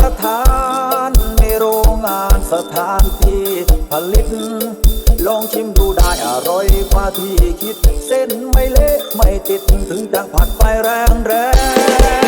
ตรฐานในโรงงานสถานที่ผลิต ลองชิมดูได้อร่อยกว่าที่คิด เส้นไม่เละไม่ติดถึงจังผัดไปแรงแรง